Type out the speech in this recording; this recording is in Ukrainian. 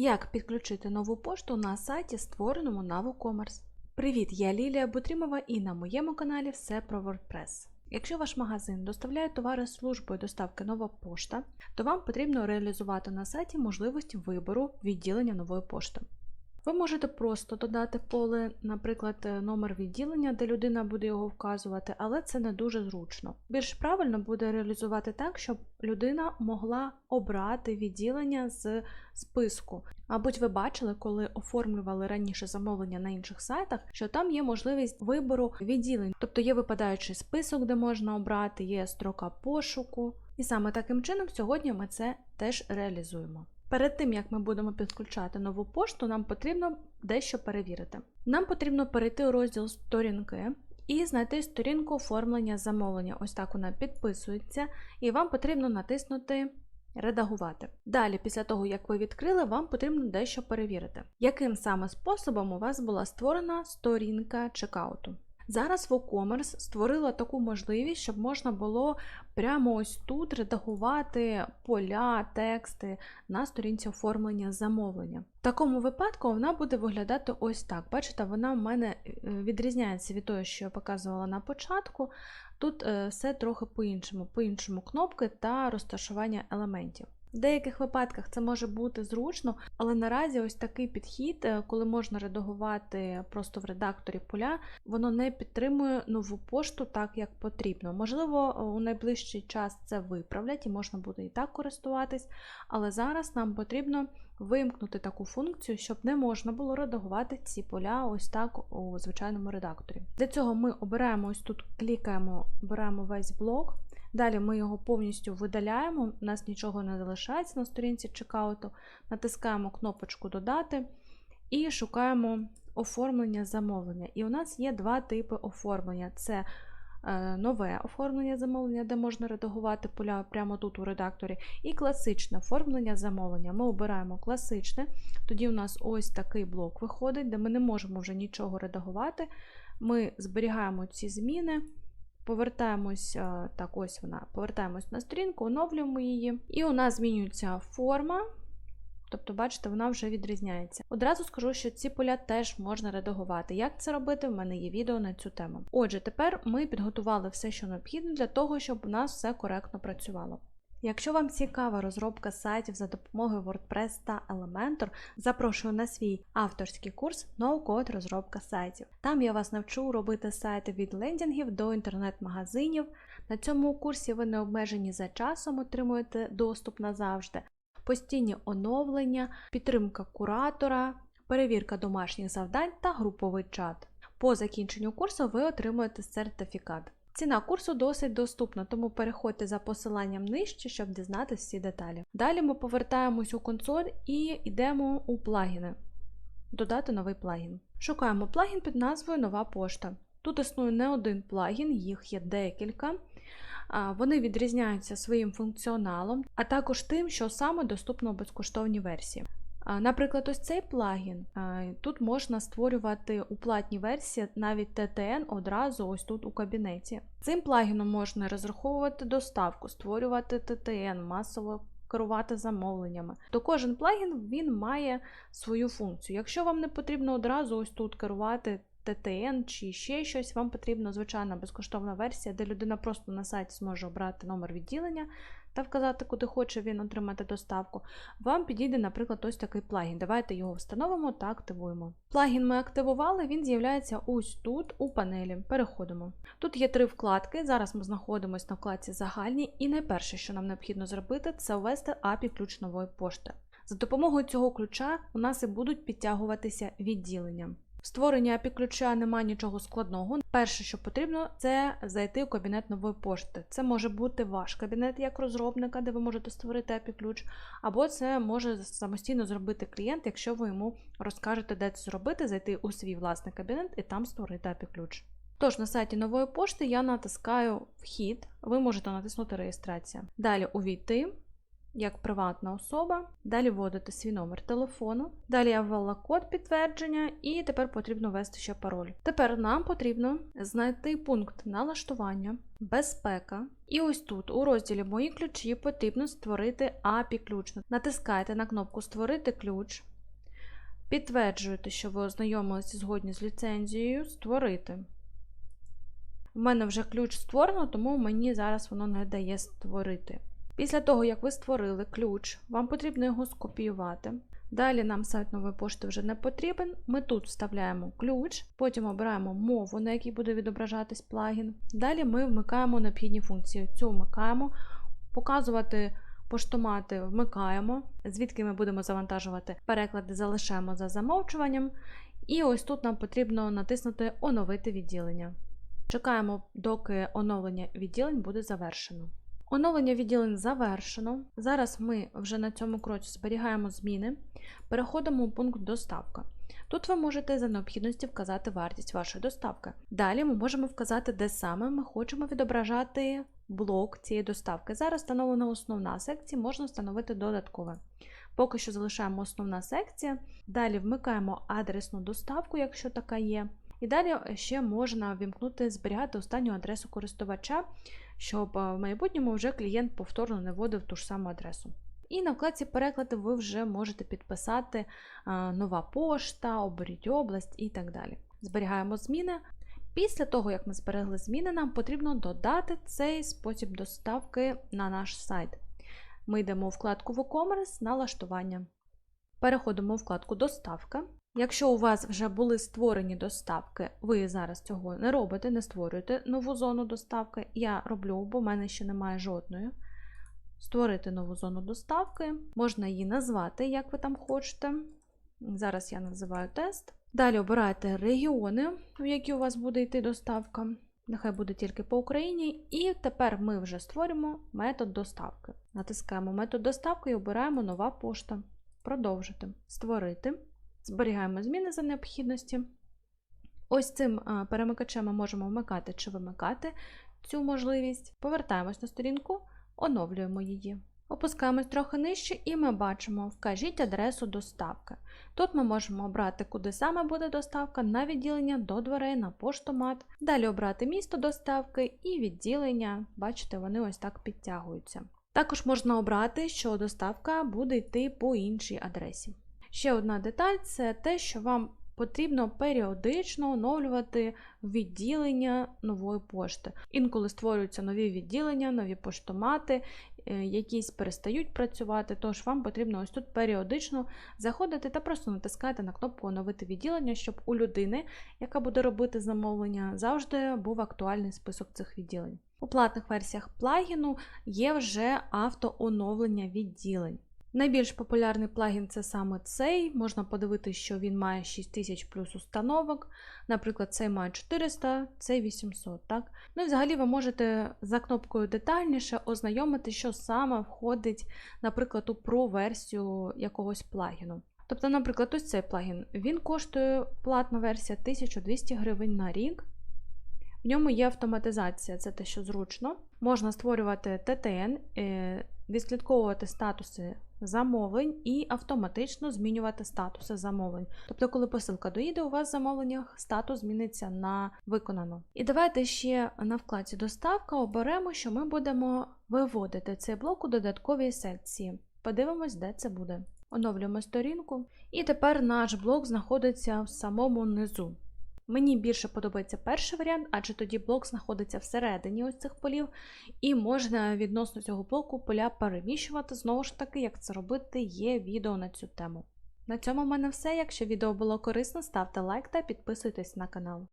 Як підключити нову пошту на сайті, створеному на WooCommerce? Привіт, я Лілія Бутрімова і на моєму каналі все про WordPress. Якщо ваш магазин доставляє товари з службою доставки нова пошта, то вам потрібно реалізувати на сайті можливість вибору відділення нової пошти. Ви можете просто додати поле, наприклад, е, номер відділення, де людина буде його вказувати, але це не дуже зручно. Більш правильно буде реалізувати так, щоб людина могла обрати відділення з списку. Мабуть, ви бачили, коли оформлювали раніше замовлення на інших сайтах, що там є можливість вибору відділень, тобто є випадаючий список, де можна обрати, є строка пошуку. І саме таким чином сьогодні ми це теж реалізуємо. Перед тим як ми будемо підключати нову пошту, нам потрібно дещо перевірити. Нам потрібно перейти у розділ сторінки і знайти сторінку оформлення замовлення. Ось так вона підписується, і вам потрібно натиснути Редагувати. Далі, після того, як ви відкрили, вам потрібно дещо перевірити, яким саме способом у вас була створена сторінка чекауту. Зараз WooCommerce створила таку можливість, щоб можна було прямо ось тут редагувати поля, тексти на сторінці оформлення замовлення. В такому випадку вона буде виглядати ось так. Бачите, вона в мене е, відрізняється від того, що я показувала на початку. Тут е, все трохи по-іншому, по-іншому кнопки та розташування елементів. В деяких випадках це може бути зручно, але наразі ось такий підхід, е, коли можна редагувати просто в редакторі поля, воно не підтримує нову пошту так, як потрібно. Можливо, у найближчий час це виправлять і можна буде і так користуватись, але зараз нам потрібно вимкнути таку функцію, щоб не можна було редагувати ці поля ось так у звичайному редакторі. Для цього ми обираємо ось тут, клікаємо, обираємо весь блок. Далі ми його повністю видаляємо, у нас нічого не залишається на сторінці чекауту, натискаємо кнопочку Додати і шукаємо оформлення замовлення. І у нас є два типи оформлення: це е, нове оформлення замовлення, де можна редагувати поля прямо тут у редакторі, і класичне оформлення замовлення. Ми обираємо класичне, тоді у нас ось такий блок виходить, де ми не можемо вже нічого редагувати. Ми зберігаємо ці зміни. Повертаємось, е, так, ось вона, повертаємось на сторінку, оновлюємо її, і у нас змінюється форма. Тобто, бачите, вона вже відрізняється. Одразу скажу, що ці поля теж можна редагувати. Як це робити? В мене є відео на цю тему. Отже, тепер ми підготували все, що необхідно для того, щоб у нас все коректно працювало. Якщо вам цікава розробка сайтів за допомогою WordPress та Elementor, запрошую на свій авторський курс No-Code розробка сайтів. Там я вас навчу робити сайти від лендінгів до інтернет-магазинів. На цьому курсі ви не обмежені за часом, отримуєте доступ назавжди, постійні оновлення, підтримка куратора, перевірка домашніх завдань та груповий чат. По закінченню курсу ви отримуєте сертифікат. Ціна курсу досить доступна, тому переходьте за посиланням нижче, щоб дізнатися всі деталі. Далі ми повертаємось у консоль і йдемо у плагіни. Додати новий плагін. Шукаємо плагін під назвою Нова пошта. Тут існує не один плагін, їх є декілька. Вони відрізняються своїм функціоналом, а також тим, що саме доступно у безкоштовній версії. Наприклад, ось цей плагін. Тут можна створювати у платній версії навіть ТТН одразу ось тут у кабінеті. Цим плагіном можна розраховувати доставку, створювати ТТН, масово керувати замовленнями. То кожен плагін він має свою функцію. Якщо вам не потрібно одразу ось тут керувати TTN чи ще щось, вам потрібна звичайна безкоштовна версія, де людина просто на сайті зможе обрати номер відділення та вказати, куди хоче він отримати доставку. Вам підійде, наприклад, ось такий плагін. Давайте його встановимо та активуємо. Плагін ми активували, він з'являється ось тут, у панелі. Переходимо. Тут є три вкладки. Зараз ми знаходимося на вкладці Загальні, і найперше, що нам необхідно зробити, це ввести API ключ нової пошти. За допомогою цього ключа у нас і будуть підтягуватися відділення. В створенні API ключа немає нічого складного. Перше, що потрібно, це зайти у кабінет нової пошти. Це може бути ваш кабінет як розробника, де ви можете створити API ключ, або це може самостійно зробити клієнт, якщо ви йому розкажете, де це зробити, зайти у свій власний кабінет і там створити API ключ. Тож на сайті нової пошти я натискаю Вхід, ви можете натиснути Реєстрація. Далі увійти як приватна особа. Далі вводити свій номер телефону. Далі я ввела код підтвердження, і тепер потрібно ввести ще пароль. Тепер нам потрібно знайти пункт налаштування, безпека. І ось тут, у розділі Мої ключі, потрібно створити API ключ. Натискайте на кнопку Створити ключ. Підтверджуєте, що ви ознайомилися згодні з ліцензією, створити. У мене вже ключ створено, тому мені зараз воно не дає створити. Після того, як ви створили ключ, вам потрібно його скопіювати. Далі нам сайт нової пошти вже не потрібен. Ми тут вставляємо ключ, потім обираємо мову, на якій буде відображатись плагін. Далі ми вмикаємо необхідні функції. Цю вмикаємо, показувати поштомати вмикаємо, звідки ми будемо завантажувати переклади, залишаємо за замовчуванням. І ось тут нам потрібно натиснути Оновити відділення. Чекаємо, доки оновлення відділень буде завершено. Оновлення відділень завершено. Зараз ми вже на цьому кроці зберігаємо зміни. Переходимо у пункт доставка. Тут ви можете за необхідності вказати вартість вашої доставки. Далі ми можемо вказати, де саме ми хочемо відображати блок цієї доставки. Зараз встановлена основна секція, можна встановити додаткове. Поки що залишаємо основна секція. Далі вмикаємо адресну доставку, якщо така є. І далі ще можна вімкнути зберігати останню адресу користувача, щоб в майбутньому вже клієнт повторно не вводив ту ж саму адресу. І на вкладці переклади ви вже можете підписати нова пошта, оберіть область і так далі. Зберігаємо зміни. Після того, як ми зберегли зміни, нам потрібно додати цей спосіб доставки на наш сайт. Ми йдемо у вкладку WooCommerce налаштування. Переходимо у вкладку Доставка. Якщо у вас вже були створені доставки, ви зараз цього не робите, не створюєте нову зону доставки. Я роблю, бо в мене ще немає жодної. Створити нову зону доставки, можна її назвати, як ви там хочете. Зараз я називаю тест. Далі обираєте регіони, в які у вас буде йти доставка. Нехай буде тільки по Україні. І тепер ми вже створюємо метод доставки. Натискаємо метод доставки і обираємо нова пошта. Продовжити. Створити. Зберігаємо зміни за необхідності. Ось цим перемикачем ми можемо вмикати чи вимикати цю можливість. Повертаємось на сторінку, оновлюємо її. Опускаємось трохи нижче і ми бачимо Вкажіть адресу доставки. Тут ми можемо обрати, куди саме буде доставка, на відділення до дверей, на поштомат. Далі обрати місто доставки і відділення. Бачите, вони ось так підтягуються. Також можна обрати, що доставка буде йти по іншій адресі. Ще одна деталь це те, що вам потрібно періодично оновлювати відділення нової пошти. Інколи створюються нові відділення, нові поштомати, якісь перестають працювати, тож вам потрібно ось тут періодично заходити та просто натискати на кнопку Оновити відділення, щоб у людини, яка буде робити замовлення, завжди був актуальний список цих відділень. У платних версіях плагіну є вже автооновлення відділень. Найбільш популярний плагін це саме цей. Можна подивитися, що він має 6000 плюс установок. Наприклад, цей має 400, цей 800. Так? Ну і взагалі ви можете за кнопкою детальніше ознайомити, що саме входить, наприклад, у Pro-версію якогось плагіну. Тобто, наприклад, ось цей плагін він коштує платна версія 1200 гривень на рік. В ньому є автоматизація, це те, що зручно. Можна створювати ТТН, відслідковувати статуси замовлень і автоматично змінювати статуси замовлень. Тобто, коли посилка доїде, у вас в замовленнях статус зміниться на виконано. І давайте ще на вкладці доставка оберемо, що ми будемо виводити цей блок у додатковій секції. Подивимось, де це буде. Оновлюємо сторінку. І тепер наш блок знаходиться в самому низу. Мені більше подобається перший варіант, адже тоді блок знаходиться всередині ось цих полів, і можна відносно цього блоку поля переміщувати. Знову ж таки, як це робити, є відео на цю тему. На цьому в мене все. Якщо відео було корисно, ставте лайк та підписуйтесь на канал.